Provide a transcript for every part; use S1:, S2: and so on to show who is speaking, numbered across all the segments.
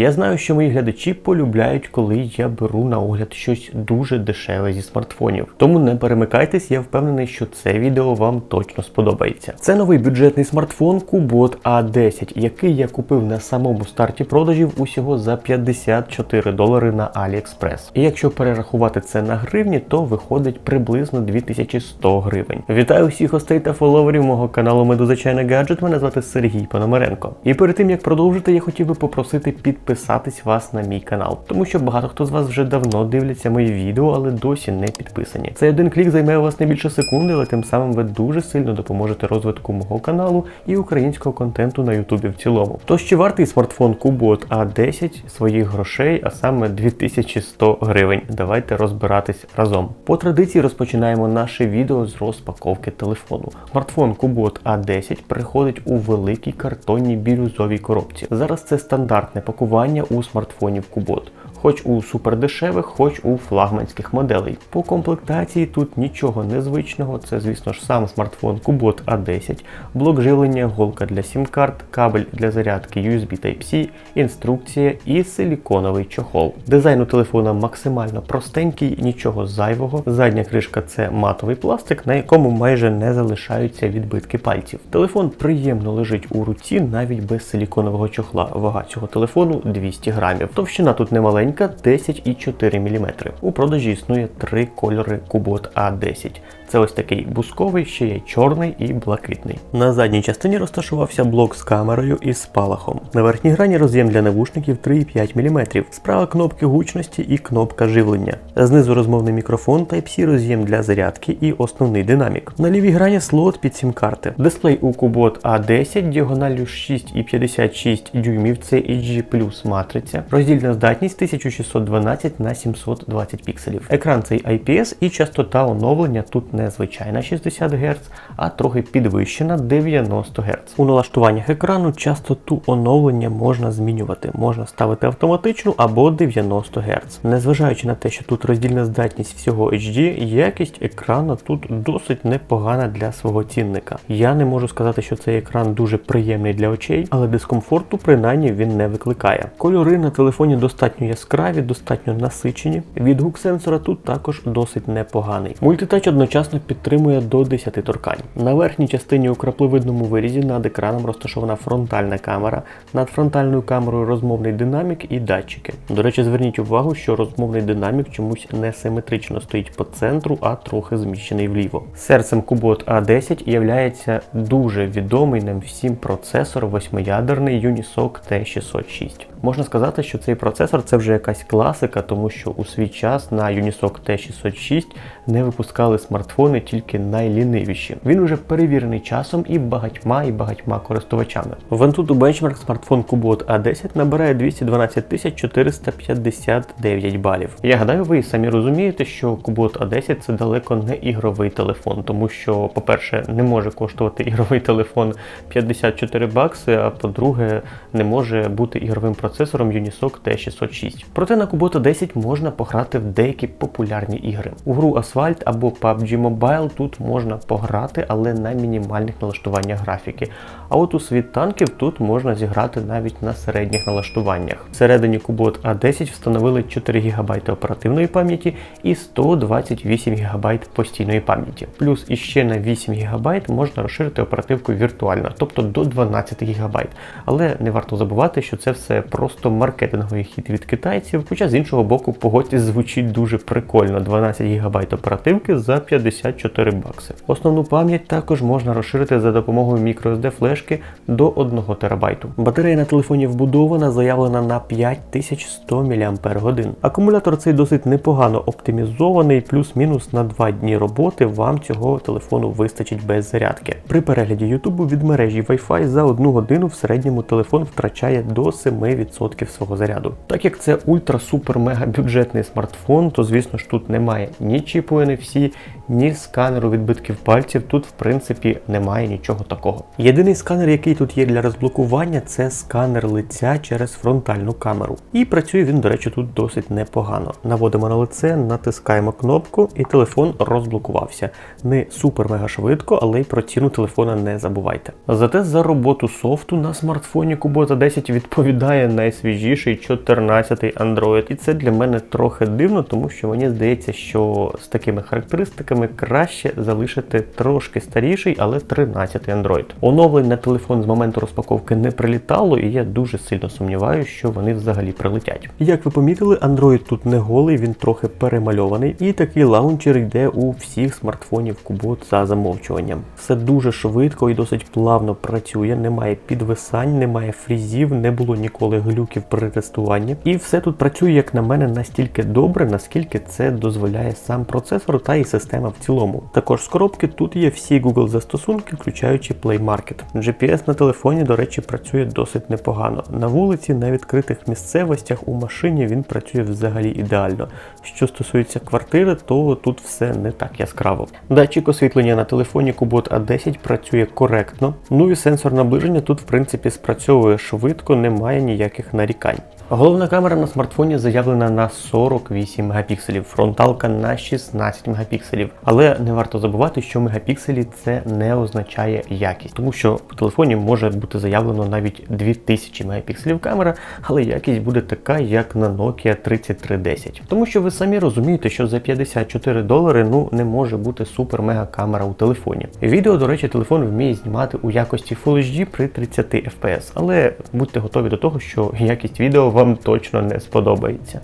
S1: Я знаю, що мої глядачі полюбляють, коли я беру на огляд щось дуже дешеве зі смартфонів. Тому не перемикайтесь, я впевнений, що це відео вам точно сподобається. Це новий бюджетний смартфон Kubot A10, який я купив на самому старті продажів усього за 54 долари на AliExpress. І якщо перерахувати це на гривні, то виходить приблизно 2100 гривень. Вітаю всіх гостей та фоловерів мого каналу Медузачайна Гаджет. Мене звати Сергій Пономаренко. І перед тим як продовжити, я хотів би попросити підписатись вас на мій канал, тому що багато хто з вас вже давно дивляться мої відео, але досі не підписані. Цей один клік займе у вас не більше секунди, але тим самим ви дуже сильно допоможете розвитку мого каналу і українського контенту на Ютубі в цілому. Тож чи вартий смартфон Kubot A10 своїх грошей, а саме 2100 гривень. Давайте розбиратись разом. По традиції розпочинаємо наше відео з розпаковки телефону. Смартфон Kubot A10 приходить у великій картонній бірюзовій коробці. Зараз це стандартне пакування у смартфонів Kubot. Хоч у супердешевих, хоч у флагманських моделей. По комплектації тут нічого незвичного. Це, звісно ж, сам смартфон Kubot A10, блок живлення, голка для сім-карт, кабель для зарядки USB Type-C, інструкція і силіконовий чохол. Дизайн у телефона максимально простенький, нічого зайвого. Задня кришка це матовий пластик, на якому майже не залишаються відбитки пальців. Телефон приємно лежить у руці навіть без силіконового чохла. Вага цього телефону 200 грамів. Товщина тут немаленька. 10,4 мм. У продажі існує три кольори Kubot A10. Це ось такий бусковий, ще є чорний і блакитний. На задній частині розташувався блок з камерою і спалахом. На верхній грані роз'єм для навушників 3,5 мм. Справа кнопки гучності і кнопка живлення. Знизу розмовний мікрофон Type-C роз'єм для зарядки і основний динамік. На лівій грані слот під сім-карти. Дисплей у Kubot A10 діагоналлю 6,56 дюймів. Це HG матриця. Роздільна здатність 1612 на 720 пікселів. Екран цей IPS і частота оновлення тут не звичайна 60 Гц, а трохи підвищена 90 Гц. У налаштуваннях екрану частоту оновлення можна змінювати, можна ставити автоматичну або 90 Гц. Незважаючи на те, що тут роздільна здатність всього HD, якість екрану тут досить непогана для свого цінника. Я не можу сказати, що цей екран дуже приємний для очей, але дискомфорту принаймні він не викликає. Кольори на телефоні достатньо яскраві, достатньо насичені. Відгук сенсора тут також досить непоганий. Мультитач одночасно підтримує до 10 торкань. На верхній частині у краплевидному вирізі над екраном розташована фронтальна камера, над фронтальною камерою розмовний динамік і датчики. До речі, зверніть увагу, що розмовний динамік чомусь не симетрично стоїть по центру, а трохи зміщений вліво. Серцем Kubot A10 являється дуже відомий нам всім процесор восьмиядерний Unisoc T606. Можна сказати, що цей процесор це вже якась класика, тому що у свій час на Unisoc T606 не випускали смартфони тільки найлінивіші. Він уже перевірений часом і багатьма і багатьма користувачами. В Antutu Benchmark смартфон Kubot A10 набирає 212 459 балів. Я гадаю, ви самі розумієте, що Kubot A10 це далеко не ігровий телефон, тому що, по-перше, не може коштувати ігровий телефон 54 бакси, а по-друге, не може бути ігровим процесором Unisoc T606. Проте на Kubot A10 можна пограти в деякі популярні ігри. У гру Asphalt або PUBG Mobile тут можна пограти, але на мінімальних налаштуваннях графіки. А от у світ танків тут можна зіграти навіть на середніх налаштуваннях. Всередині Kubot A10 встановили 4 ГБ оперативної пам'яті і 128 ГБ постійної пам'яті. Плюс іще на 8 ГБ можна розширити оперативку віртуально, тобто до 12 ГБ. Але не варто забувати, що це все просто маркетинговий хід від китайців. Хоча з іншого боку, погодьтесь, звучить дуже прикольно: 12 ГБ оперативки за 54 бакси. Основну пам'ять також можна розширити за допомогою microSD флешки до 1 ТБ. Батарея на телефоні вбудована, заявлена на 5100 мАч. Акумулятор цей досить непогано оптимізований, плюс-мінус на 2 дні роботи вам цього телефону вистачить без зарядки. При перегляді Ютубу від мережі Wi-Fi за 1 годину в середньому телефон втрачає до 7% свого заряду. Так як це ультра-супер-мега бюджетний смартфон, то звісно ж тут немає ні чіпу NFC, ні сканеру відбитків пальців тут, в принципі, немає нічого такого. Єдиний сканер, який тут є для розблокування, це сканер лиця через фронтальну камеру. І працює він, до речі, тут досить непогано. Наводимо на лице, натискаємо кнопку, і телефон розблокувався. Не супер-мега швидко, але й про ціну телефона не забувайте. Зате за роботу софту на смартфоні Kubota 10 відповідає найсвіжіший 14-й Android. І це для мене трохи дивно, тому що мені здається, що з такими характеристиками краще залишити трошки старіший, але 13-й Android. Оновлень на телефон з моменту розпаковки не прилітало, і я дуже сильно сумніваюся, що вони взагалі прилетять. Як ви помітили, Android тут не голий, він трохи перемальований, і такий лаунчер йде у всіх смартфонів Kubot за замовчуванням. Все дуже швидко і досить плавно працює, немає підвисань, немає фрізів, не було ніколи глюків при тестуванні. І все тут працює, як на мене, настільки добре, наскільки це дозволяє сам процесор та і система в цілому. Також з коробки тут є всі Google застосунки, включаючи Play Market. GPS на телефоні, до речі, працює досить непогано. На вулиці, на відкритих місцевостях, у машині він працює взагалі ідеально. Що стосується квартири, то тут все не так яскраво. Датчик освітлення на телефоні Kubot A10 працює коректно. Ну і сенсор наближення тут, в принципі, спрацьовує швидко, немає ніяких нарікань. Головна камера на смартфоні заявлена на 48 мегапікселів, фронталка на 16 мегапікселів. Але не варто забувати, що мегапікселі це не означає якість, тому що в телефоні може бути заявлено навіть 2000 мегапікселів камера, але якість буде така, як на Nokia 3310. Тому що ви самі розумієте, що за 54 долари ну не може бути супер мега камера у телефоні. Відео, до речі, телефон вміє знімати у якості Full HD при 30 FPS, але будьте готові до того, що якість відео вам точно не сподобається.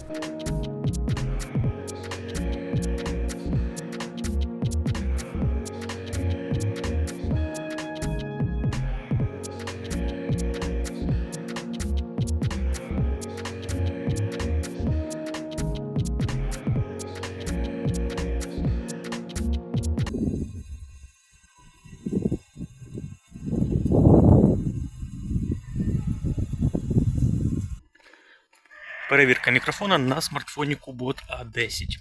S1: Перевірка мікрофона на смартфоні Kubot A10.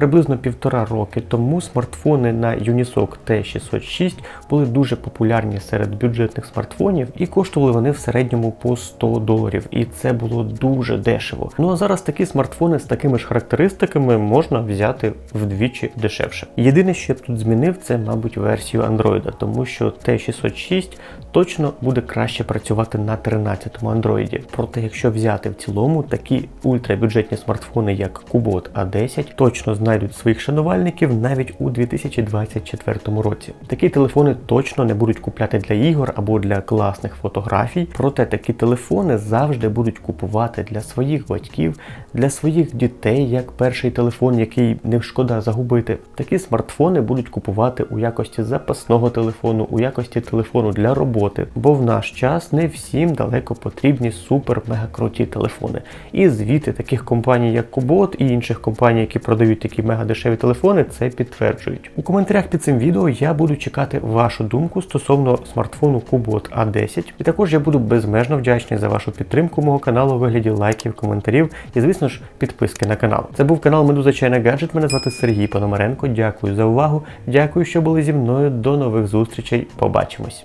S1: Приблизно півтора роки тому смартфони на Unisoc T606 були дуже популярні серед бюджетних смартфонів і коштували вони в середньому по 100 доларів. І це було дуже дешево. Ну а зараз такі смартфони з такими ж характеристиками можна взяти вдвічі дешевше. Єдине, що я б тут змінив, це, мабуть, версію Android, тому що T606 точно буде краще працювати на 13-му Android. Проте, якщо взяти в цілому такі ультрабюджетні смартфони, як Kubot A10, точно знайдуть своїх шанувальників навіть у 2024 році. Такі телефони точно не будуть купляти для ігор або для класних фотографій. Проте такі телефони завжди будуть купувати для своїх батьків, для своїх дітей, як перший телефон, який не шкода загубити. Такі смартфони будуть купувати у якості запасного телефону, у якості телефону для роботи. Бо в наш час не всім далеко потрібні супер-мега круті телефони. І звіти таких компаній, як Kubot і інших компаній, які продають такі мега дешеві телефони, це підтверджують. У коментарях під цим відео я буду чекати вашу думку стосовно смартфону Kubot A10. І також я буду безмежно вдячний за вашу підтримку мого каналу у вигляді лайків, коментарів і, звісно ж, підписки на канал. Це був канал Медуза Чайна Гаджет. Мене звати Сергій Пономаренко. Дякую за увагу. Дякую, що були зі мною. До нових зустрічей. Побачимось.